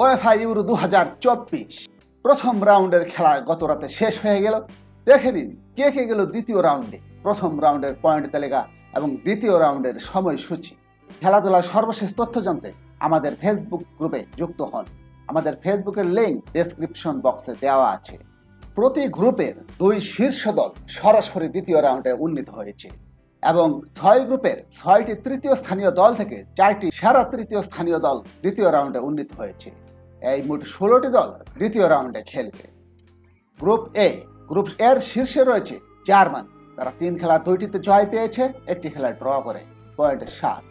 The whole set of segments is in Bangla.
ওয়েফা ইউরো দু হাজার চব্বিশ। প্রথম রাউন্ডের খেলা গত রাতে শেষ হয়ে গেল। দেখে নিন, কে কে গেল দ্বিতীয় রাউন্ডে। প্রথম রাউন্ডের পয়েন্ট তালিকা এবং দ্বিতীয় রাউন্ডের সময়সূচি। খেলাধুলার সর্বশেষ তথ্য জানতে আমাদের ফেসবুক গ্রুপে যুক্ত হন। আমাদের ফেসবুকের লিঙ্ক ডেসক্রিপশন বক্সে দেওয়া আছে। প্রতি গ্রুপের দুই শীর্ষ দল সরাসরি দ্বিতীয় রাউন্ডে উন্নীত হয়েছে এবং ছয় গ্রুপের ছয়টি তৃতীয় স্থানীয় দল থেকে চারটি সেরা তৃতীয় স্থানীয় দল দ্বিতীয় রাউন্ডে উন্নীত হয়েছে। এই মোট ষোলোটি দল দ্বিতীয় রাউন্ডে খেলবে। গ্রুপ এ গ্রুপ এর শীর্ষে রয়েছে জার্মান। তারা তিন খেলার দুইটিতে জয় পেয়েছে, একটি খেলা ড্র করে, পয়েন্ট সাত।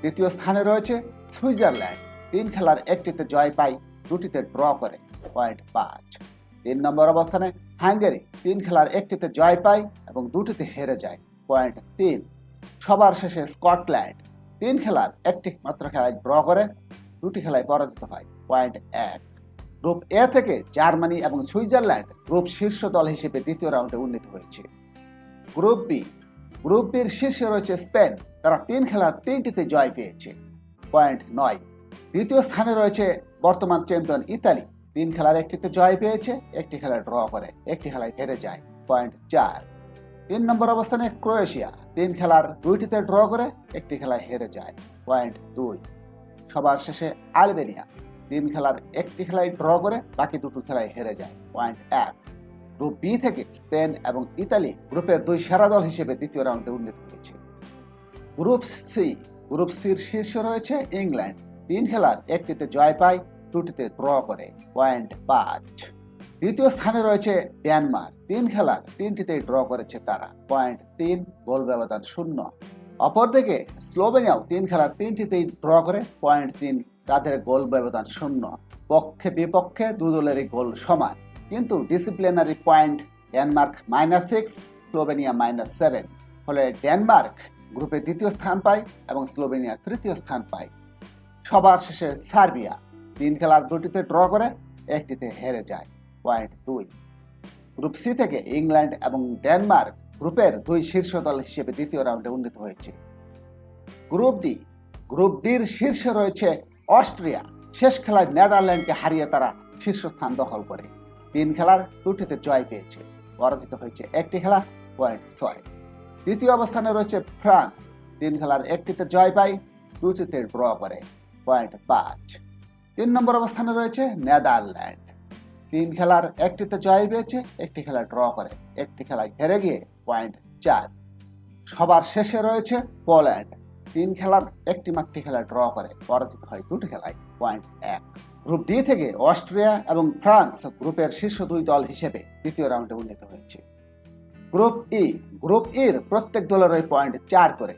দ্বিতীয় স্থানে রয়েছে সুইজারল্যান্ড। তিন খেলার একটিতে জয় পায়, দুটিতে ড্র করে, পয়েন্ট পাঁচ। তিন নম্বর অবস্থানে হাঙ্গেরি তিন খেলার একটিতে জয় পায় এবং দুটিতে হেরে যায়, পয়েন্ট তিন। সবার শেষে স্কটল্যান্ড তিন খেলার একটি মাত্র খেলায় ড্র করে দুটি খেলায় পরাজিত হয়। পয়েন্ট এক। গ্রুপ এ থেকে জার্মানি এবং সুইজারল্যান্ড গ্রুপ শীর্ষ দল হিসেবে দ্বিতীয় রাউন্ডে উন্নীত হয়েছে। Group B. গ্রুপ বির শীর্ষে রয়েছে স্পেন। তারা তিন খেলার তিনটিতে জয় পেয়েছে। পয়েন্ট নয়। দ্বিতীয় স্থানে রয়েছে বর্তমান চ্যাম্পিয়ন ইতালি। তিন খেলার একটিতে জয় পেয়েছে, একটি খেলায় ড্র করে, একটি খেলায় হেরে যায়। পয়েন্ট চার। তিন নম্বর অবস্থানে ক্রোয়েশিয়া। তিন খেলার দুইটিতে ড্র করে, একটি খেলায় হেরে যায়। পয়েন্ট দুই। সবার শেষে আলবেনিয়া। তিন খেলার একটি খেলায় ড্র করে বাকি দুটো খেলায় হেরে যায় পয়েন্ট এক। গ্রুপ বি থেকে স্পেন এবং ইতালি গ্রুপের দুই সেরা দল হিসেবে দ্বিতীয় রাউন্ডে উন্নীত হয়েছে। গ্রুপ সি, গ্রুপ সির শীর্ষে রয়েছে ইংল্যান্ড। তিন খেলার একটিতে জয় পায়, দুটিতে ড্র করে পয়েন্ট পাঁচ। দ্বিতীয় স্থানে রয়েছে ডেনমার্ক। তিন খেলার তিনটিতেই ড্র করেছে তারা। পয়েন্ট তিন, গোল ব্যবধান শূন্য। অপরদিকে স্লোভেনিয়াও তিন খেলার তিনটিতেই ড্র করে পয়েন্ট তিন। তাদের গোল ব্যবধান শূন্য। পক্ষে বিপক্ষে দু দলেরই গোল সমান। কিন্তু disciplinary point Denmark minus six Slovenia minus seven ফলে ডেনমার্ক গ্রুপে দ্বিতীয় স্থান পায় এবং স্লোভেনিয়া তৃতীয় স্থান পায়। সবার শেষে সার্বিয়া তিন খেলার দুটিতে ড্র করে, একটিতে হেরে যায়, পয়েন্ট দুই। গ্রুপ সি থেকে ইংল্যান্ড এবং ডেনমার্ক গ্রুপের দুই শীর্ষ দল হিসেবে দ্বিতীয় রাউন্ডে উন্নীত হয়েছে। গ্রুপ ডি, গ্রুপ ডির শীর্ষে রয়েছে অস্ট্রিয়া। শেষ খেলায় নেদারল্যান্ডকে হারিয়ে তারা শীর্ষস্থান দখল করে। তিন খেলার দুটিতে জয় পেয়েছে। পরাজিত হয়েছে একটি খেলা, পয়েন্ট ছয়। দ্বিতীয় অবস্থানে রয়েছে ফ্রান্স। তিন খেলার একটিতে জয় পায়, দুটিতে ড্র করে, পয়েন্ট পাঁচ। তিন নম্বর অবস্থানে রয়েছে নেদারল্যান্ড। তিন খেলার একটিতে জয় পেয়েছে, একটি খেলা ড্র করে, একটি খেলায় হেরে গিয়ে পয়েন্ট চার। সবার শেষে রয়েছে পোল্যান্ড। তিন খেলার একটি মাত্র খেলা ড্র করে। পরাজিত হয় দুটি খেলায়, পয়েন্ট এক। গ্রুপ ডি থেকে অস্ট্রিয়া এবং ফ্রান্স গ্রুপের শীর্ষ দুই দল হিসেবে দ্বিতীয় রাউন্ডে উন্নীত হয়েছে। গ্রুপ ই, গ্রুপ ইর প্রত্যেক দলেরই পয়েন্ট চার করে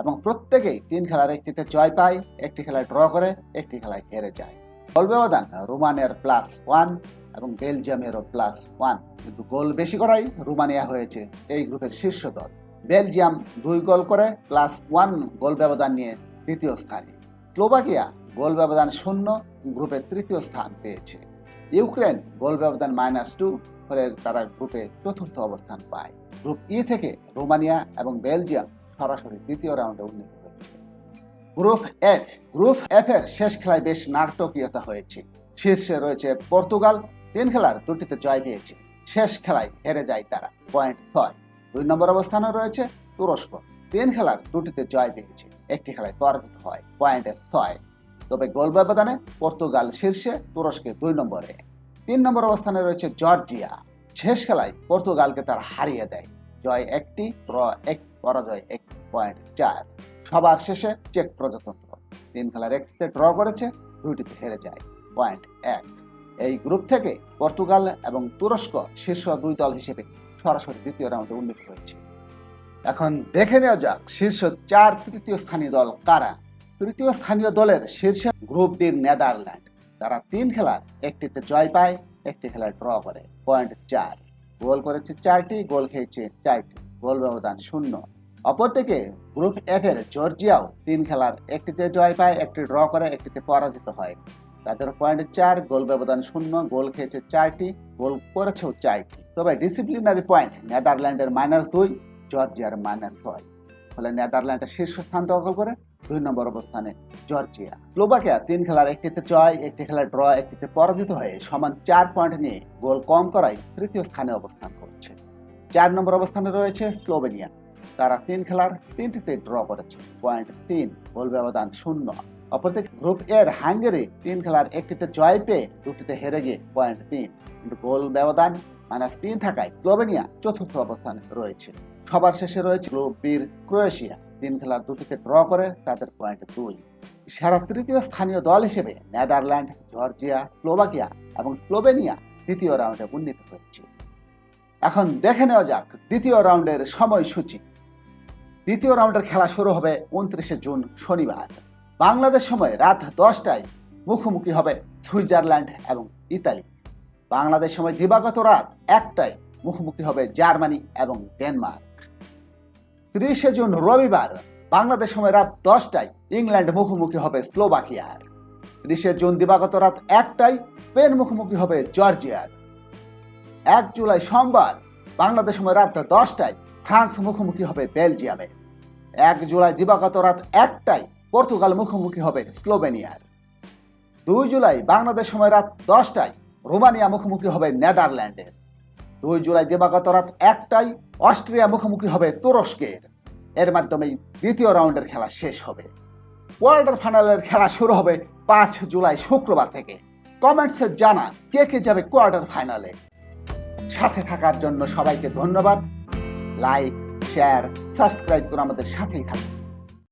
এবং প্রত্যেকেই তিন খেলার একটিতে জয় পায়, একটি খেলায় ড্র করে, একটি খেলায় হেরে যায়। গোল ব্যবধান রোমানের প্লাস ওয়ান এবং বেলজিয়ামেরও প্লাস ওয়ান কিন্তু গোল বেশি করাই রোমানিয়া হয়েছে এই গ্রুপের শীর্ষ দল। বেলজিয়াম দুই গোল করে প্লাস ওয়ান গোল ব্যবধান নিয়ে দ্বিতীয় স্থানে। স্লোভাকিয়া গোল ব্যবধান শূন্য গ্রুপে তৃতীয় স্থান পেয়েছে। ইউক্রেন গোল ব্যবধান মাইনাস টু ফলে তারা গ্রুপে চতুর্থ অবস্থান পায়। গ্রুপ ই থেকে রোমানিয়া এবং বেলজিয়াম সরাসরি দ্বিতীয় রাউন্ডে উন্নীত হয়েছে। গ্রুপ এফ গ্রুপ এফ এর শেষ খেলায় বেশ নাটকীয়তা হয়েছে। শীর্ষে রয়েছে পর্তুগাল তিন খেলার দুটিতে জয় পেয়েছে। শেষ খেলায় হেরে যায় তারা। পয়েন্ট ছয়। দুই নম্বর অবস্থানে রয়েছে তুরস্ক। তিন খেলার দুটিতে জয় পেয়েছে। একটি খেলায় পরাজিত হয়। পয়েন্ট ছয়। তবে গোল ব্যবধানে পর্তুগাল শীর্ষে তুরস্কে দুই নম্বরে। তিন নম্বর অবস্থানে রয়েছে জর্জিয়া। শেষ খেলায় পর্তুগালকে তারা হারিয়ে দেয়। জয় একটি, ড্র এক, পরাজয় এক। পয়েন্ট চার। সবার শেষে চেক প্রজাতন্ত্র। তিন খেলার একটিতে ড্র করেছে দুইটিতে হেরে যায়। পয়েন্ট এক। এই গ্রুপ থেকে পর্তুগাল এবং তুরস্ক শীর্ষ দুই দল হিসেবে সরাসরি দ্বিতীয় রাউন্ডে উন্নীত হয়েছে। এখন দেখে নেওয়া যাক শীর্ষ চার তৃতীয় স্থানীয় দল কারা। তৃতীয় স্থানীয় দলের শীর্ষে গ্রুপ ডির নেদারল্যান্ড। তারা তিন খেলার একটিতে জয় পায়, একটি খেলায় ড্র করে। পয়েন্ট চার। গোল করেছে চারটি, গোল খেয়েছে চারটি। গোল ব্যবধান শূন্য। অপরদিকে গ্রুপ এফ এর জর্জিয়াও তিন খেলার একটিতে জয় পায়, একটি ড্র করে, একটিতে পরাজিত হয়। তাদের পয়েন্ট চার, গোল ব্যবধান শূন্য, গোল খেয়েছে চারটি, গোল করেছেও চারটি। তবে ডিসিপ্লিনারি পয়েন্ট নেদারল্যান্ডের মাইনাস দুই, জর্জিয়ার মাইনাস ছয়। ফলে নেদারল্যান্ডের শীর্ষস্থান দখল করে দুই নম্বর অবস্থানে জর্জিয়া। স্লোভাকিয়া তিন খেলার একটিতে জয়, একটি খেলার ড্র, একটিতে পরাজিত হয়ে সমান চার পয়েন্ট নিয়ে গোল কম করায় তৃতীয় স্থানে অবস্থান করছে। চার নম্বর অবস্থানে রয়েছে স্লোভেনিয়া। তারা তিন খেলার তিনটিতে ড্র করেছে। পয়েন্ট তিন, গোল ব্যবধান শূন্য। অপরদিকে গ্রুপ এর হাঙ্গেরি তিন খেলার একটিতে জয় পেয়ে দুটিতে হেরে গিয়ে পয়েন্ট তিন। কিন্তু গোল ব্যবধান মাইনাস তিন থাকায় স্লোভেনিয়া চতুর্থ অবস্থানে রয়েছে। সবার শেষে রয়েছে গ্রুপ বির ক্রোয়েশিয়া। তিন খেলার দুটিতে ড্র করে তাদের পয়েন্ট দুই। সেরা তৃতীয় স্থানীয় দল হিসেবে নেদারল্যান্ড, জর্জিয়া, স্লোভাকিয়া এবং স্লোভেনিয়া দ্বিতীয় রাউন্ডে উন্নীত হয়েছে। এখন দেখে নেওয়া যাক দ্বিতীয় রাউন্ডের সময়সূচি। দ্বিতীয় রাউন্ডের খেলা শুরু হবে উনত্রিশে জুন শনিবার। বাংলাদেশ সময় রাত দশটায় মুখোমুখি হবে সুইজারল্যান্ড এবং ইতালি। বাংলাদেশ সময় দিবাগত রাত একটায় মুখোমুখি হবে জার্মানি এবং ডেনমার্ক। ত্রিশে জুন রবিবার, বাংলাদেশ সময় রাত দশটায় ইংল্যান্ড মুখোমুখি হবে স্লোভাকিয়ার। ত্রিশে জুন দিবাগত রাত একটায় স্পেন মুখোমুখি হবে জর্জিয়ার। এক জুলাই সোমবার, বাংলাদেশ সময় রাত দশটায় ফ্রান্স মুখোমুখি হবে বেলজিয়ামে। এক জুলাই দিবাগত রাত একটায় পর্তুগাল মুখোমুখি হবে স্লোভেনিয়ার। দুই জুলাই বাংলাদেশ সময় রাত দশটায় রোমানিয়া মুখোমুখি হবে নেদারল্যান্ডের দুই জুলাই দিবাগত রাত একটায় অস্ট্রিয়া মুখোমুখি হবে তুরস্কের। এর মাধ্যমেই দ্বিতীয় রাউন্ডের খেলা শেষ হবে। কোয়ার্টার ফাইনালের খেলা শুরু হবে পাঁচ জুলাই শুক্রবার থেকে। কমেন্টসে জানান কে কে যাবে কোয়ার্টার ফাইনালে সাথে থাকার জন্য সবাইকে ধন্যবাদ। লাইক শেয়ার সাবস্ক্রাইব করে আমাদের সাথেই থাকুন।